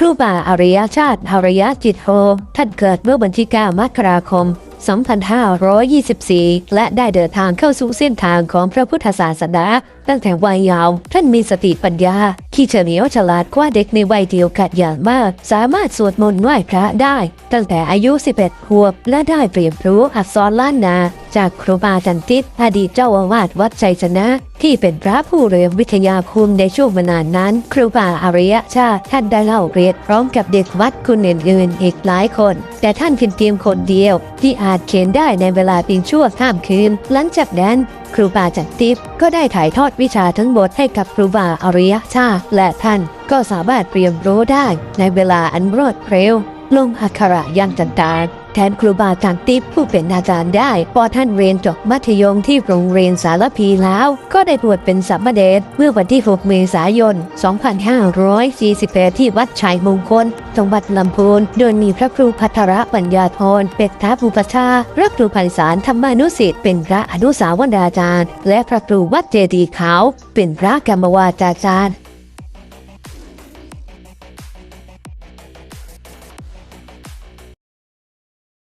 ครูบาอริยชาติอริยจิตโฮท่านเกิดเมื่อวันที่ 9 มกราคม 2524 และได้เดินทางเข้าสู่เส้นทางของพระพุทธศาสนาตั้งแต่วัยเยาว์ท่านมีสติปัญญา ที่เฉลียวฉลาดกว่าเด็กในวัยเดียวกันอย่างมาก สามารถสวดมนต์ไหว้พระได้ ตั้งแต่อายุ 11ขวบและได้เปรียบรู้อักษรล้านนา จากครูบาจันติตอดีตเจ้าอาวาสวัดชัยชนะ ที่เป็นพระผู้เรียนวิทยาภูมิในช่วงเวลานนั้น ครูบาอริยชาท่านได้เล่าเรียนพร้อมกับเด็กวัดคนอื่นๆอีกหลายคน แต่ท่านเพียงเพียงคนเดียว ที่อาจเขียนได้ในเวลาเพียงชั่วข้ามคืน หลังจากนั้น ครูบาจันติปก็ได้ถ่ายทอดวิชาทั้งหมดให้กับครูบาอริยชาและท่านก็สามารถเรียนรู้ได้ในเวลาอันรวดเร็ว ลงอักขระยังต่างๆแทนครูบาจันติปผู้เป็นอาจารย์ได้ พอท่านเรียนจบมัธยมที่โรงเรียนสารพีแล้ว ก็ได้บวชเป็นสัมมาเดชเมื่อวันที่ 6 เมษายน 2548ที่วัดชัยมงคล จังหวัดลำพูน โดยมีพระครูพัทรปัญญาธรเป็นพระบุปชาพระครูภัยสารธรรมานุสิทธิ์เป็นพระอนุสาวราจารย์ และพระครูวัดเจดีขาว เป็นพระกรรมวาจาจารย์